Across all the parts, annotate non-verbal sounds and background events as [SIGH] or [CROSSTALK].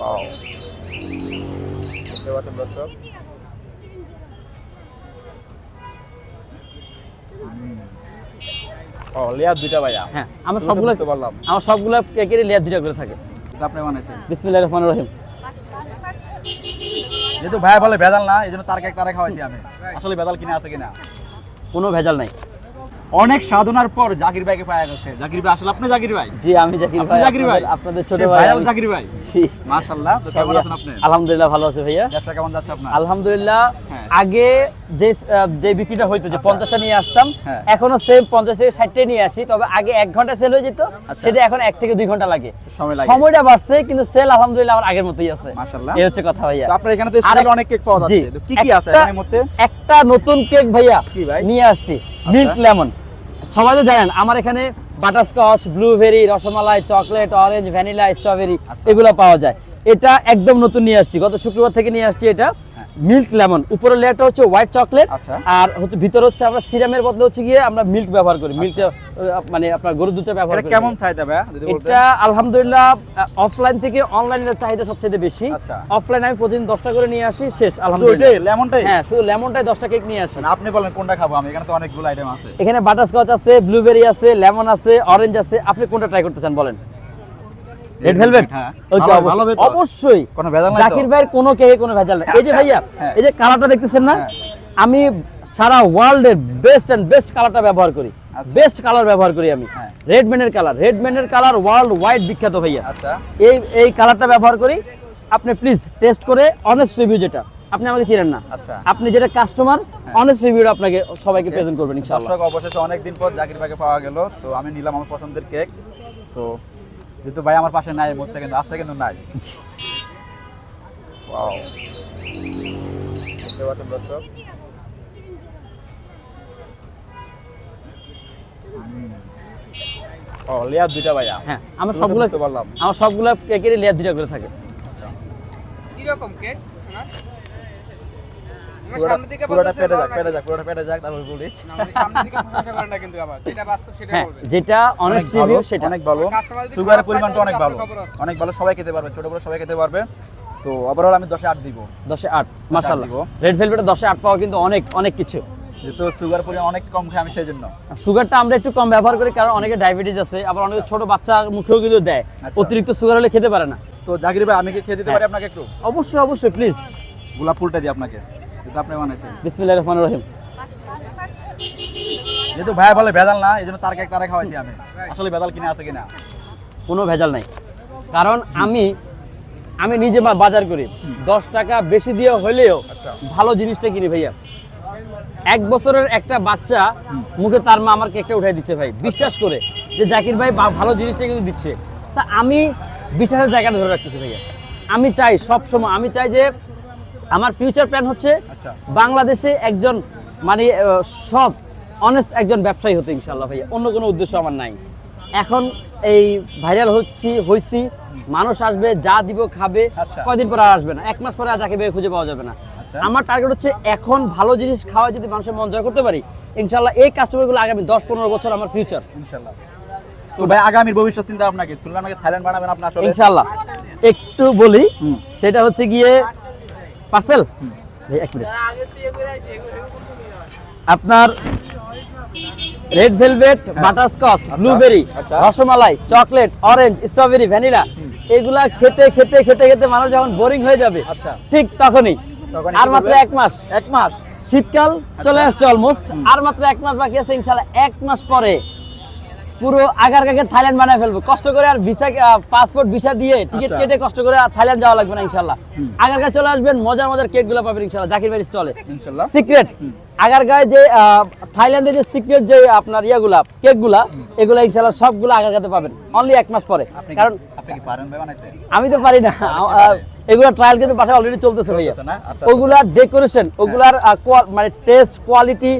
Wow দেখতে পাচ্ছেন দর্শক ও লেয়ার দুইটা ভাইয়া। হ্যাঁ আমার সবগুলো বুঝতে পারলাম। আমার সবগুলো কেকেরই লেয়ার দুটা করে থাকে? আপনি বানাইছেন। বিসমিল্লাহির রহমানির রহিম। যেহেতু ভাইয়া বলে ভেজাল না এই জন্য তার কেক তারা খাওয়াইছি আমি। আসলে ভেজাল কিনে আছে কিনা? কোনো ভেজাল নাই। অনেক সাধনার পর জাকির ভাইকে পাওয়া গেছে। জাকির ভাই আসলে আপনি জাকির ভাই? জি আমি জাকির ভাই জাকির ভাই? আপনাদের- ছোট ভাই ভাইরাল জাকির ভাই? জি। মাশাআল্লাহ তো কেমন আছেন আপনি? আলহামদুলিল্লাহ ভালো আছে ভাইয়া। ব্যবসা কেমন যাচ্ছে আপনার? আলহামদুলিল্লাহ হ্যাঁ। আগে যে যে বিক্রিটা হইতো যে আচ্ছা। পঞ্চাশটা নিয়ে আসতাম হ্যাঁ। এখনও সেম পঞ্চাশ থেকে ষাটটাই নিয়ে আসি তবে আগে এক ঘণ্টা সেল হয়ে যেত আচ্ছা। সেটা এখন এক থেকে দুই ঘণ্টা লাগে। সময় লাগে। সময়টা বাড়ছে কিন্তু সেল আলহামদুলিল্লাহ আমার আগের মতোই আছে। মাশাআল্লাহ। এই হচ্ছে কথা ভাইয়া। তো আপনার এখানে তো স্পেশাল অনেক কেক পাওয়া যাচ্ছে। তো কি কি আছে একটা- এখানের মধ্যে? একটা নতুন কেক ভাইয়া কি ভাই? নিয়ে আসছি। মিল্ক লেমন সবাই তো জানেন আমার এখানে butterscotch blueberry rasmalai chocolate orange vanilla strawberry. এগুলো পাওয়া যায়। এটা একদম নতুন নিয়ে আসছি। গত শুক্রবার থেকে নিয়ে আসছি এটা। Milk lemon. উপরের লেয়ারটা হচ্ছে হোয়াইট চকলেট। আচ্ছা। আর হচ্ছে ভিতর হচ্ছে আমরা সিরামের বদলে হচ্ছে গিয়ে আমরা মিল্ক ব্যবহার করি। মিল্ক মানে আপনার গরুর দুধটা ব্যবহার এটা করি। কেমন চাহিদা বলতেন? এটা আলহামদুলিল্লাহ অফলাইন থেকে অনলাইনের চাহিদা সবচেয়ে বেশি। আচ্ছা। অফলাইন আমি প্রতিদিন দশটা করে নিয়ে আসি শেষ আলহামদুলিল্লাহ। লেমনটাই? হ্যাঁ শুধু লেমনটাই দশটা কেক নিয়ে আসি। মানে আপনি বলেন কোনটা খাব আমি এখানে তো অনেকগুলো আইটেম আছে। এখানে বাটারস্কচ আছে ব্লুবেরি আছে লেমন আছে অরেঞ্জ আছে আপনি কোনটা ট্রাই করতে চান বলেন? Red velvet. ওকে তো? অবশ্যই। কোনো ভেজাল নাই জাকির ভাইয়ের কোনো কেকে কোনো ভেজাল নাই। এই যে আচ্ছা। ভাইয়া হ্যাঁ। এই যে কালারটা দেখতেছেন না? হ্যাঁ। আমি সারা ওয়ার্ল্ডের বেস্ট এন্ড বেস্ট কালারটা ব্যবহার করি। আচ্ছা। বেস্ট কালার ব্যবহার করি আমি। রেডম্যানের কালার রেডম্যানের কালার ওয়ার্ল্ড ওয়াইড বিখ্যাত ভাইয়া। আচ্ছা। এই এই কালারটা ব্যবহার করি। আপনি প্লিজ টেস্ট করে অনেস্ট রিভিউ যেটা। আপনি আমাকে চিনেন না। আচ্ছা। আপনি যেটা কাস্টমার অনেস্ট রিভিউটা আপনাকে সবাইকে প্রেজেন্ট করবেন ইনশাআল্লাহ। দর্শক অবশেষে অনেকদিন পর জাকির ভাইকে পাওয়া গেল। তো আমি নিলাম আমার পছন্দের কেক তো যেহেতু ভাই আমার পাশে নাই এই মুহূর্তে কিন্তু আছে কিন্তু নাই। ওয়াও দেখতে পাচ্ছেন দর্শক? ও লেয়ার দুইটা ভাইয়া। হ্যাঁ আমার সবগুলো বুঝতে পারলাম। আমার সবগুলো কেকেরই লেয়ার দুটা করে থাকে। আচ্ছা। কীরকম কেক যেটা বাস্তব সেটা হ্যাঁ অনেক অনেস্ট রিভিউ সেটা। অনেক ভালো। সুগারের পরিমাণটা অনেক ভালো। আপনার খবর আছে। অনেক ভালো সবাই খেতে পারবে ছোট বড় সবাই খেতে পারবে। তো ওভারঅল আমি দশে আট দিব। দশে আট মাশাল্লাহ রেড ভেলভেটে দশে আট পাওয়া কিন্তু অনেক অনেক কিছু। যেহেতু সুগার পরিমাণ অনেক কম খাই আমি সেই জন্য সুগারটা আমরা একটু কম ব্যবহার করি কারণ অনেকে ডায়াবেটিস আছে আবার অনেকে ছোট বাচ্চা মুখেও কিন্তু দেয়। আচ্ছা। অতিরিক্ত সুগার হলে খেতে পারে না। তো জাকির ভাই আমি কি খেয়ে দিতে পারি হ্যাঁ। আপনাকে একটু? অবশ্যই অবশ্যই প্লিজ গোলাপ ফুলটা দিই আপনাকে। আপনি বানাইছেন। বিসমিল্লাহির রহমানির রহিম। যেহেতু ভাইয়া বলে ভেজাল না এই জন্য তার কেক তারা খাওয়াইছি আমি। আসলে ভেজাল কিনে আছে কিনা? কোনো ভেজাল নাই। কারণ আমি আমি নিজে বাজার করি। দশ টাকা বেশি দিয়ে হলেও আচ্ছা। ভালো জিনিসটা কিনি ভাইয়া। এক বছরের একটা বাচ্চা মুখে তার মা আমার কেকটা উঠাই দিচ্ছে ভাই। বিশ্বাস করে যে জাকির ভাই ভালো জিনিসটা কিন্তু দিচ্ছে। আমি বিশ্বাসের জায়গাটা ধরে রাখতেছি ভাইয়া। আমি চাই সব সময় আমি চাই যে আমার ফিউচার প্ল্যান হচ্ছে আচ্ছা। বাংলাদেশে একজন মানে সৎ অনেস্ট একজন ব্যবসায়ী হতে ইনশাল্লাহ ভাইয়া। অন্য কোনো উদ্দেশ্য আমার নাই। এখন এই ভাইরাল হচ্ছি হইছি মানুষ আসবে যা দিব খাবে আচ্ছা। কয়দিন পর আর আসবে না? এক মাস পরে আর যাকে বেয়ে খুঁজে পাওয়া যাবে না। আচ্ছা। আমার টার্গেট হচ্ছে এখন ভালো জিনিস খাওয়া যদি মানুষের মন জয় করতে পারি ইনশাল্লাহ এই কাস্টমারগুলো আগামী দশ পনেরো বছর আমার ফিউচার ইনশাল্লাহ তো ভাই আগামীর ভবিষ্যৎ চিন্তা আপনাকে? থাইল্যান্ড বানাবেন আপনি আসলে? ইনশাল্লাহ একটু বলি সেটা হচ্ছে গিয়ে পার্সেল? এক মিনিট। আপনার রেড ভেলভেট বাটারস্কচ ব্লুবেরি আচ্ছা। Rasmalai chocolate orange strawberry vanilla এগুলা খেতে খেতে খেতে খেতে মানুষ যখন বোরিং হয়ে যাবে আচ্ছা। ঠিক তখনই। তখনই আর মাত্র এক মাস। এক মাস। শীতকাল চলে আসছে অলমোস্ট আর মাত্র এক মাস বাকি আছে ইনশাল্লাহ এক মাস পরে। পুরো আগার কাকে থাইল্যান্ড বানায় ফেলব। কষ্ট করে আর ভিসা পাসপোর্ট ভিসা দিয়ে টিকিট আচ্ছা। কেটে কষ্ট করে আর থাইল্যান্ড যাওয়া লাগবে না ইনশাল্লাহ। আগার কাছে চলে আসবেন মজার মজার কেকগুলো পাবেন ইনশাল্লাহ জাকির ভাই স্টলে সিক্রেট যে থাইল্যান্ডে যে সিক্রেট যে আপনার ইয়াগুলা কেকগুলা এগুলা ইনশাল্লাহ সবগুলো পাবেন অনলি এক মাস পরে। কারণ আমি তো পারি না। এগুলা ট্রায়াল কিন্তু বাসায় অলরেডি চলতেছে ভাইয়া। না? আচ্ছা, ওগুলার ডেকোরেশন ওগুলার মানে টেস্ট কোয়ালিটি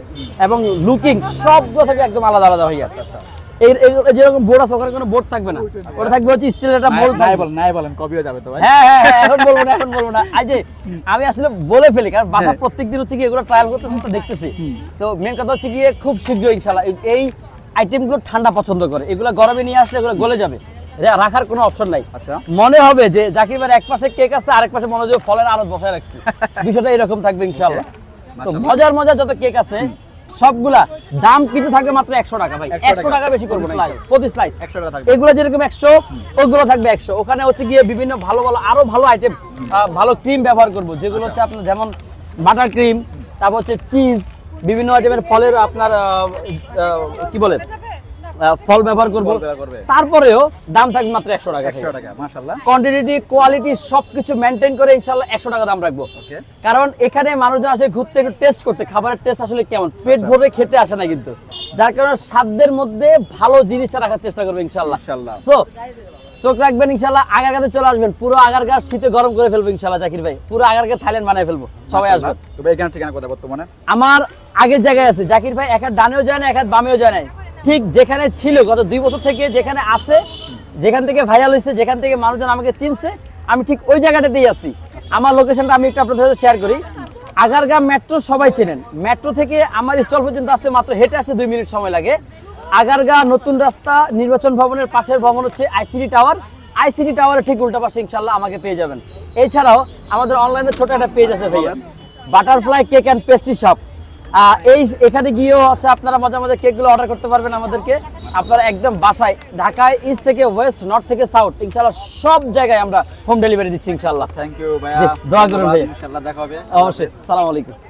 এবং লুকিং সবগুলো থাকবে একদম আলাদা আলাদা হয়ে আচ্ছা আচ্ছা। এই যেরকম বোর্ড আছে ওখানে কোনো বোর্ড থাকবে না। ওটা থাকবে হচ্ছে স্টিলের একটা মোল্ড নাই বলেন নাই বলেন কবিও যাবে তো ভাই। হ্যাঁ হ্যাঁ হ্যাঁ, এখন বলব না এখন বলব না। আজ আমি আসলে বলে ফেলি কারণ বাসা হ্যাঁ। প্রত্যেক দিন হচ্ছে কি এগুলো ট্রায়াল করতেছি তো দেখতেছি। তো মেন কথা হচ্ছে গিয়ে খুব শীঘ্রই ইনশাল্লাহ এই- আইটেমগুলো ঠান্ডা পছন্দ করে। এগুলো গরমে নিয়ে আসলে এগুলো গলে যাবে। রাখার কোনো অপশন নাই। আচ্ছা। মনে হবে যে জাকির ভাইয়ের এক পাশে কেক আছে আরেক পাশে মনে হয় ফলের আড়ত বসায় রাখছি। [LAUGHS] বিষয়টা এরকম থাকবে ইনশাআল্লাহ। তো মজার মজার যত কেক আছে সবগুলা দাম কিন্তু থাকবে মাত্র একশো টাকা ভাই। একশো টাকা। বেশি করব প্রতি। স্লাইস একশো টাকা থাকবে। এগুলো যেরকম একশো ওগুলো থাকবে একশো। ওখানে হচ্ছে গিয়ে বিভিন্ন ভালো ভালো আরও ভালো আইটেম ভালো ক্রিম ব্যবহার করব। যেগুলো হচ্ছে আপনার যেমন বাটার ক্রিম তারপর হচ্ছে চিজ বিভিন্ন আইটেমের ফলের আপনার কি বলে? ফল ব্যবহার করব। তারপরেও দাম থাকবে মাত্র একশো টাকা একশো টাকা মাশাল্লাহ কোয়ান্টিটি কোয়ালিটি সবকিছু মেনটেন করে ইনশাল্লাহ একশো টাকা দাম রাখব। কারণ এখানে মানুষজন আসে ঘুরতে একটু টেস্ট করতে খাবারের টেস্ট আসলে কেমন? পেট আচ্ছা। ভরে খেতে আসে না কিন্তু। যার কারণে সাধ্যের মধ্যে ভালো জিনিসটা রাখার চেষ্টা করবে ইনশাল্লাহ। সো চোখ রাখবেন ইনশাল্লাহ আগারগাতে চলে আসবেন পুরো আগারগা শীতে গরম করে ফেলব ইনশাল্লাহ জাকির ভাই। পুরো আগারগা থাইল্যান্ড বানিয়ে ফেলব সবাই আসবেন তবে এখানে ঠিকানা কোথায় বর্তমানে? আমার আগের জায়গায় আছে। জাকির ভাই এক হাত ডানেও যায় না এক হাত বামেও যায় না। ঠিক যেখানে ছিল গত দুই বছর থেকে যেখানে আছে, যেখান থেকে ভাইরাল হয়েছে, যেখান থেকে মানুষজন আমাকে চিনছে, আমি ঠিক ওই জায়গাটাতেই আছি। আমার লোকেশনটা আমি একটু আপনাদের সাথে শেয়ার করি। আগারগা মেট্রো সবাই চেনেন। মেট্রো থেকে আমার স্টল পর্যন্ত আসতে মাত্র হেঁটে আসতে দুই মিনিট সময় লাগে। আগারগা নতুন রাস্তা, নির্বাচন ভবনের পাশের ভবন হচ্ছে আইসিডি টাওয়ার আইসিডি টাওয়ারের ঠিক উল্টা পাশে ইনশাল্লাহ আমাকে পেয়ে যাবেন। এছাড়াও আমাদের অনলাইনে ছোট একটা পেজ আছে ভাইয়া। Butterfly cake and pastry shop এই এখানে গিয়েও হচ্ছে আপনারা মজা মাঝে কেকগুলো অর্ডার করতে পারবেন আমাদেরকে। আপনারা একদম বাসায় ঢাকায় ইস্ট থেকে ওয়েস্ট নর্থ থেকে সাউথ ইনশাল্লাহ সব জায়গায় আমরা হোম ডেলিভারি দিচ্ছি ইনশাল্লাহ থ্যাংক ইউ ভাইয়া। দোয়া করুন ভাইয়া। ইনশাল্লাহ দেখা হবে। অবশ্যই সালাম আলাইকুম।